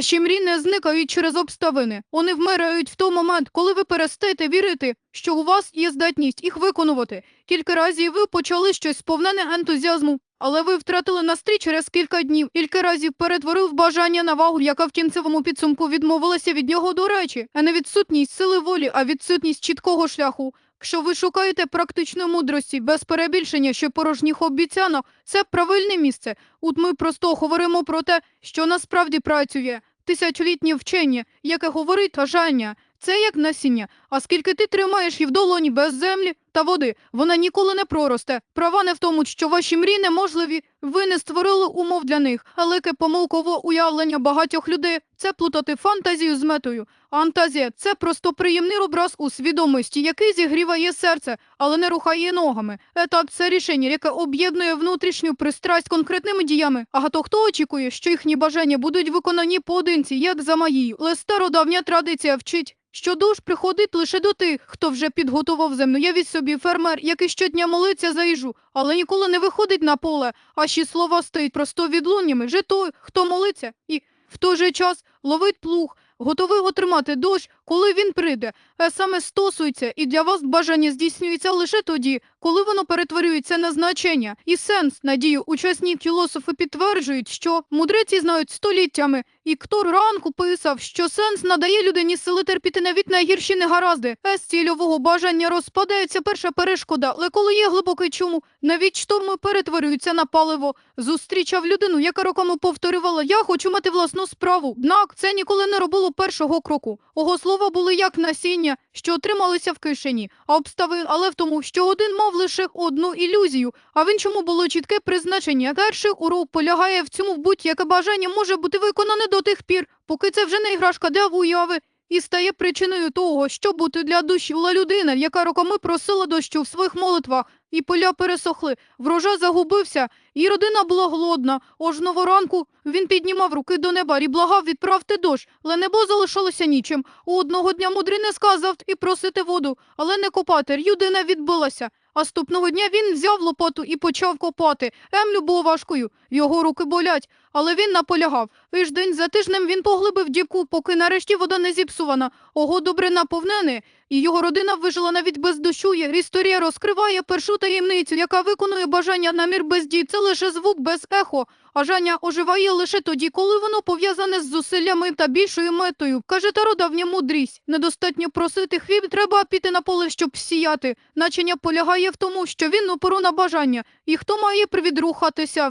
А ще не зникають через обставини. Вони вмирають в той момент, коли ви перестаєте вірити, що у вас є здатність їх виконувати. Кілька разів ви почали щось сповнене ентузіазму, але ви втратили настрій через кілька днів. Кілька разів перетворив бажання на вагу, яка в кінцевому підсумку відмовилася від нього до речі, а не відсутність сили волі, а відсутність чіткого шляху. Якщо ви шукаєте практичної мудрості без перебільшення, що порожніх обіцянок, це правильне місце. От ми просто говоримо про те, що насправді працює. Тисячолітнє вчення, яке говорить бажання. Це як насіння. А скільки ти тримаєш її в долоні без землі та води, вона ніколи не проросте. Права не в тому, що ваші мрії неможливі. Ви не створили умов для них. Яке помилкове уявлення багатьох людей це плутати фантазію з метою. Антазія це просто приємний образ у свідомості, який зігріває серце, але не рухає ногами. Етап це рішення, яке об'єднує внутрішню пристрасть конкретними діями. А гато хто очікує, що їхні бажання будуть виконані поодинці, як за магією. Але стародавня традиція вчить. Що душ приходить лише до тих, хто вже підготував землю. Я від собі фермер, який щодня молиться за їжу, але ніколи не виходить на поле, а ще слова стоїть просто відлуннями. вже той, хто молиться, і в той же час ловить плуг, готовий отримати дощ, коли він прийде. Саме стосується, і для вас бажання здійснюється лише тоді, коли воно перетворюється на значення. І сенс, надію, учасні філософи підтверджують, що мудреці знають століттями, і хто ранку писав, що сенс надає людині сили терпіти навіть найгірші негаразди. А з цільового бажання розпадається перша перешкода, але коли є глибокий чому, навіть шторми перетворюються на паливо. Зустрічав людину, яка роками повторювала Я хочу мати власну справу. Однак це ніколи не робило першого кроку. Ого слова були як насіння, що отрималися в кишені, а обставин, але в тому, що один мав лише одну ілюзію, а в іншому було чітке призначення. Перший урок полягає в цьому будь-яке бажання може бути виконане до тих пір, поки це вже не іграшка для уяви. І стає причиною того, що бути для душі була людина, яка роками просила дощу в своїх молитвах, і поля пересохли, врожай загубився, і родина була голодна. Ожного ранку він піднімав руки до неба і благав відправте дощ, але небо залишалося нічим. У одного дня мудрий не сказав і просити воду, але не копати. Людина відбилася. А ступного дня він взяв лопату і почав копати. Емлю було важкою, його руки болять, але він наполягав. Тиждень за тижнем він поглибив дівку, поки нарешті вода не зіпсувана. Ого добре наповнене, і його родина вижила навіть без дощу. Історія розкриває першу таємницю, яка виконує бажання намір без дій. Лише звук без ехо. А Жаня оживає лише тоді, коли воно пов'язане з зусиллями та більшою метою. Каже стародавня мудрість. Недостатньо просити хліб, треба піти на поле, щоб сіяти. Начення полягає в тому, що він упору на бажання, і хто має привід рухатися.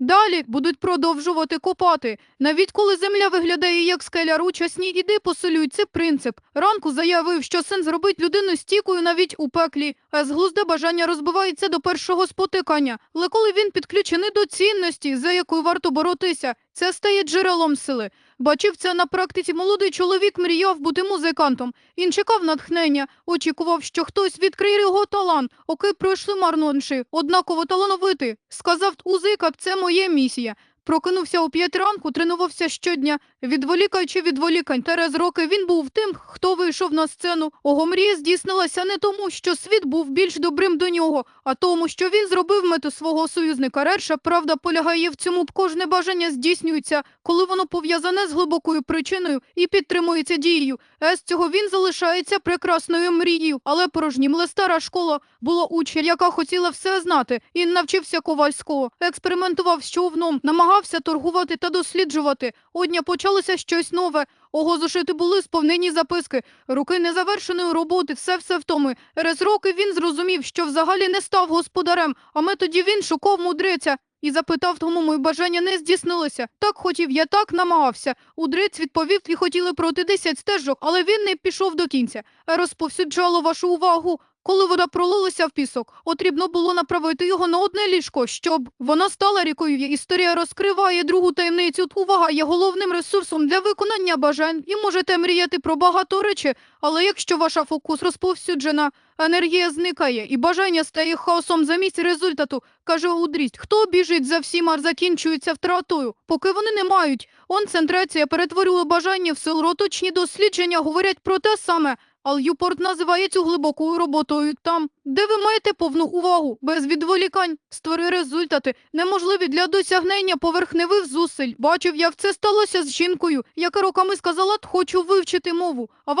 Далі будуть продовжувати копати. Навіть коли земля виглядає як скеля, ручасні іди посилюють цей принцип. Ранку заявив, що син зробить людину стійкою навіть у пеклі, а з глузда бажання розбивається до першого спотикання. Але коли він підключений до цінності, за якою варто боротися, це стає джерелом сили. Бачив це на практиці. Молодий чоловік мріяв бути музикантом. Він чекав натхнення, очікував, що хтось відкриє його талант. Оки пройшли марнонші, однаково талановити. Сказав узика, це моя місія. Прокинувся у п'ять ранку, тренувався щодня, відволікаючи відволікань. Терез роки він був тим, хто вийшов на сцену. Ого мрія здійснилася не тому, що світ був більш добрим до нього, а тому, що він зробив мету свого союзника. Реча правда полягає в цьому. Кожне бажання здійснюється, коли воно пов'язане з глибокою причиною і підтримується дією. З цього він залишається прекрасною мрією, але порожнім. Але стара школа була учня, яка хотіла все знати. і навчився ковальського, експериментував з човном, намагався торгувати та досліджувати. Одня почалося щось нове. Ого, зошити були сповнені записки, руки незавершеної роботи, все все втоми. Через роки він зрозумів, що взагалі не став господарем, а методі він шукав мудреця. І запитав, тому мої бажання не здійснилося. Так хотів, я так намагався. Удрець відповів, і хотіли пройти десять стежок, але він не пішов до кінця. Розповсюджало вашу увагу. Коли вода пролилася в пісок, потрібно було направити його на одне ліжко, щоб вона стала рікою. Історія розкриває другу таємницю. Увага є головним ресурсом для виконання бажань. І можете мріяти про багато речей, але якщо ваша фокус розповсюджена, енергія зникає і бажання стає хаосом замість результату, каже Удрість. Хто біжить за всіма, закінчується втратою, поки вони не мають. Концентрація перетворює бажання в силу. Точні дослідження говорять про те саме. Але Юпорт називає цю глибокою роботою там, де ви маєте повну увагу, без відволікань, створи результати, неможливі для досягнення поверхневих зусиль. Бачив, як це сталося з жінкою, яка роками сказала, хочу вивчити мову. А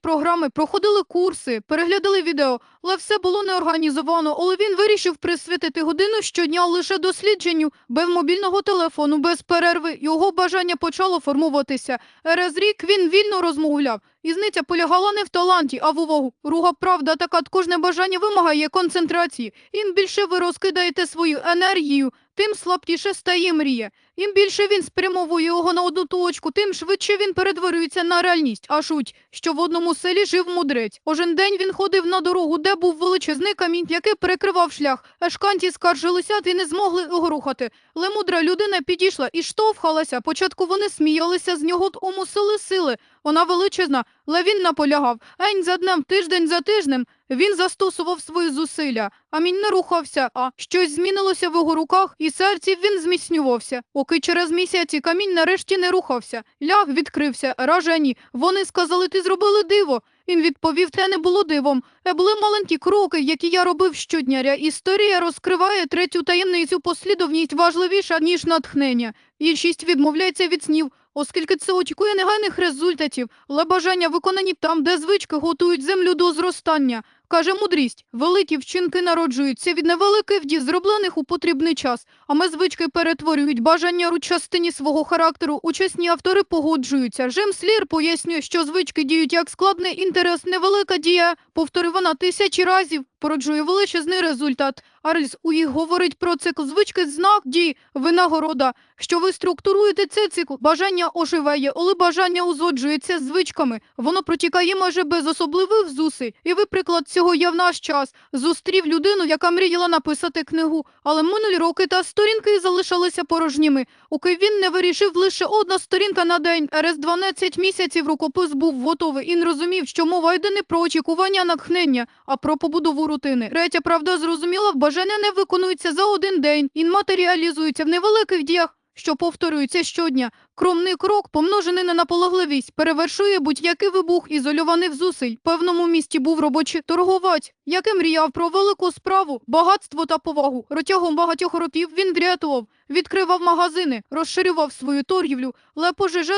програми, проходили курси, переглядали відео, але все було неорганізовано. Але він вирішив присвятити годину щодня лише дослідженню, без мобільного телефону, без перерви. Його бажання почало формуватися. Раз рік він вільно розмовляв. Ізниця полягала не в таланті, а в увагу. Руга правда така, кожне бажання вимагає концентрації. Ім більше ви розкидаєте свою енергію, тим слабкіше стає мрія. Ім більше він спрямовує його на одну точку, тим швидше він перетворюється на реальність. А шуть, що в одному селі жив мудрець. Кожен день він ходив на дорогу, де був величезний камінь, який перекривав шлях. Ешканті скаржилися і не змогли його рухати. Але мудра людина підійшла і штовхалася. Початку вони сміялися з нього, умусили сили. Вона величезна, але він наполягав. Ень за днем, тиждень за тижнем. Він застосував свої зусилля, а мінь не рухався, а щось змінилося в його руках, і серці він зміцнювався. Поки через місяці камінь нарешті не рухався. Ляг відкрився, ражені. Вони сказали, ти зробили диво. Він відповів, те не було дивом. Це були маленькі кроки, які я робив щодня. Історія розкриває третю таємницю послідовність важливіша, ніж натхнення. Більшість відмовляється від снів, оскільки це очікує негайних результатів, але бажання виконані там, де звички готують землю до зростання. Каже мудрість, великі вчинки народжуються від невеликих дій, зроблених у потрібний час, а ми звички перетворюють бажання у частині свого характеру. Учасні автори погоджуються. Жим Слір пояснює, що звички діють як складний інтерес, невелика дія, повторювана тисячі разів, породжує величезний результат. Арльс у їх говорить про цикл звички, знак дій, винагорода. Що ви структуруєте цей цикл, бажання оживає, але бажання узгоджується з звичками. Воно протікає майже без особливих зусиль. І ви приклад цього є в наш час. Зустрів людину, яка мріяла написати книгу, але минулі роки та сторінки залишалися порожніми. Оки він не вирішив лише одна сторінка на день. Через 12 місяців рукопис був готовий. Він розумів, що мова йде не про очікування натхнення, а про побудову рутини. Третя правда зрозуміла, бажання не виконуються за один день. Він матеріалізується в невеликих діях що повторюється щодня. Кромний крок, помножений на наполегливість, перевершує будь-який вибух ізольованих зусиль. Певному місті був робочий торгувач, який мріяв про велику справу, багатство та повагу. Протягом багатьох років він врятував, відкривав магазини, розширював свою торгівлю, але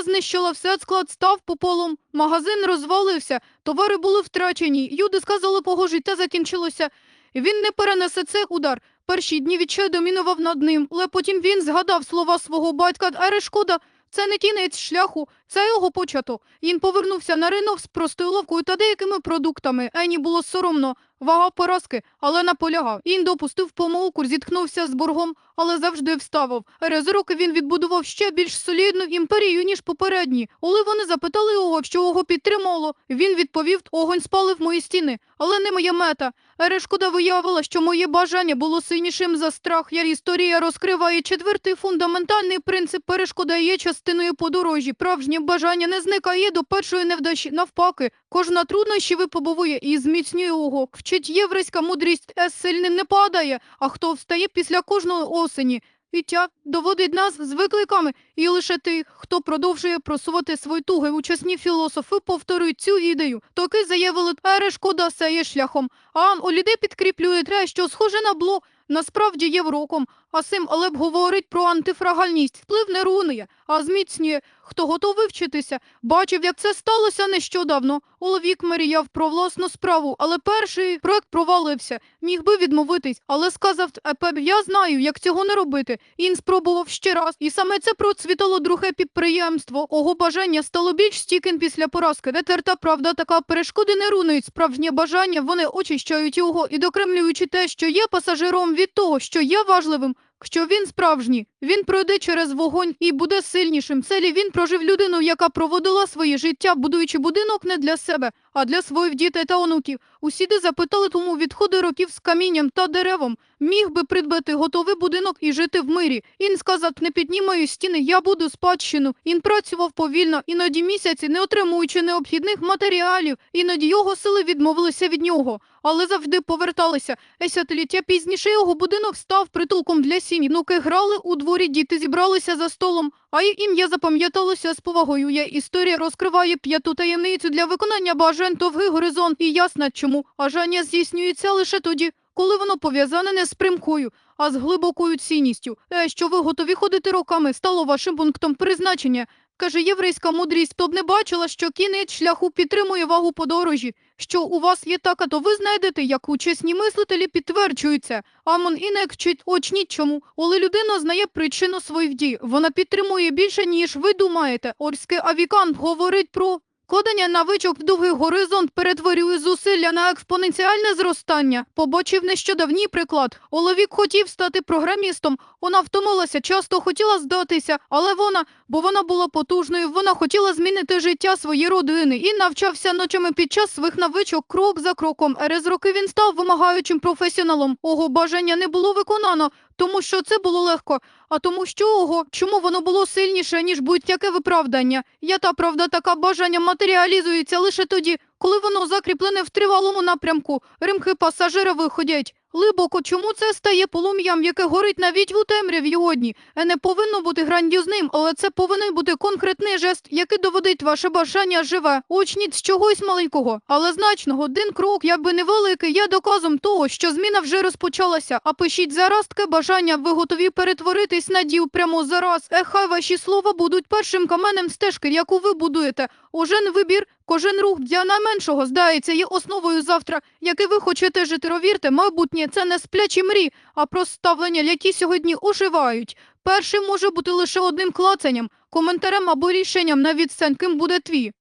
знищила все, склад став пополом. Магазин розвалився, товари були втрачені. Люди сказали, пого життя закінчилося. Він не перенесе цей удар. Перші дні відчай домінував над ним, але потім він згадав слова свого батька, а шкода, це не кінець шляху, це його початок. Він повернувся на ринок з простою ловкою та деякими продуктами. Ені було соромно, вага поразки, але наполягав. Він допустив помилку, зіткнувся з боргом, але завжди вставив. Через роки він відбудував ще більш солідну імперію, ніж попередні. Коли вони запитали його, що його підтримало, він відповів, огонь спалив мої стіни, але не моя мета. Ерешкода виявила, що моє бажання було сильнішим за страх. Я історія розкриває четвертий фундаментальний принцип перешкода є частиною подорожі. Правжнє бажання не зникає до першої невдачі. Навпаки, кожна труднощі випобовує і зміцнює його. Вчить єврейська мудрість ес сильним не падає, а хто встає після кожної осені. Віття доводить нас з викликами, і лише тих, хто продовжує просувати свої туги. Учасні філософи повторюють цю ідею. Токи заявили, перешкода сеє шляхом. А у людей підкріплює те, що схоже на блок, насправді є вроком. А Сим Алеб говорить про антифрагальність. Вплив не руйнує, а зміцнює. Хто готовий вчитися, бачив, як це сталося нещодавно. Оловік мріяв про власну справу, але перший проект провалився. Міг би відмовитись, але сказав Епеб, я знаю, як цього не робити. Він спробував ще раз. І саме це процвітало друге підприємство. Ого бажання стало більш стійким після поразки. Нетерта правда, така перешкоди не руйнують. Справжнє бажання вони очищають його і докремлюючи те, що є пасажиром від того, що є важливим. Що він справжній, він пройде через вогонь і буде сильнішим. Селі він прожив людину, яка проводила своє життя, будуючи будинок не для себе, а для своїх дітей та онуків. Усіди запитали тому відходи років з камінням та деревом. Міг би придбати готовий будинок і жити в мирі. Він сказав, не піднімаю стіни, я буду спадщину. Він працював повільно, іноді місяці, не отримуючи необхідних матеріалів, іноді його сили відмовилися від нього, але завжди поверталися. Десятиліття пізніше його будинок став притулком для сім'ї. Внуки грали у дворі, діти зібралися за столом, А й ім'я запам'яталося з повагою. Я історія розкриває п'яту таємницю для виконання бажань товги горизонт і ясно чому. Бажання здійснюється лише тоді, коли воно пов'язане не з примкою, а з глибокою цінністю. Те, що ви готові ходити роками, стало вашим пунктом призначення. Каже єврейська мудрість, то б не бачила, що кінець шляху підтримує вагу подорожі, що у вас є така, то ви знайдете, як чесні мислителі підтверджуються. Амон інек не вчить очніть чому. Коли людина знає причину своїх дій, вона підтримує більше, ніж ви думаєте. Орський авікант говорить про Кладення навичок в довгий горизонт перетворює зусилля на експоненціальне зростання. Побачив нещодавній приклад. Оловік хотів стати програмістом. Вона втомилася, часто хотіла здатися, але вона, бо вона була потужною, вона хотіла змінити життя своєї родини і навчався ночами під час своїх навичок крок за кроком. Через роки він став вимагаючим професіоналом. Ого бажання не було виконано, тому що це було легко. А тому що ого, чому воно було сильніше, ніж будь-яке виправдання? Я та правда така бажання матеріалізується лише тоді, коли воно закріплене в тривалому напрямку. римхи пасажира виходять. Глибоко, чому це стає полум'ям, яке горить навіть у темряві одні? Е, Не повинно бути грандіозним, але це повинен бути конкретний жест, який доводить ваше бажання живе. Очніть з чогось маленького, але значного. Один крок, якби невеликий, є доказом того, що зміна вже розпочалася. А пишіть зараз таке бажання, ви готові перетворитись на дів прямо зараз. Е, хай ваші слова будуть першим каменем стежки, яку ви будуєте. Кожен вибір, кожен рух для найменшого, здається, є основою завтра, який ви хочете жити. Ровірте, майбутнє це не сплячі мрі, а проставлення, які сьогодні оживають. Першим може бути лише одним клацанням, коментарем або рішенням на відстань, буде твій.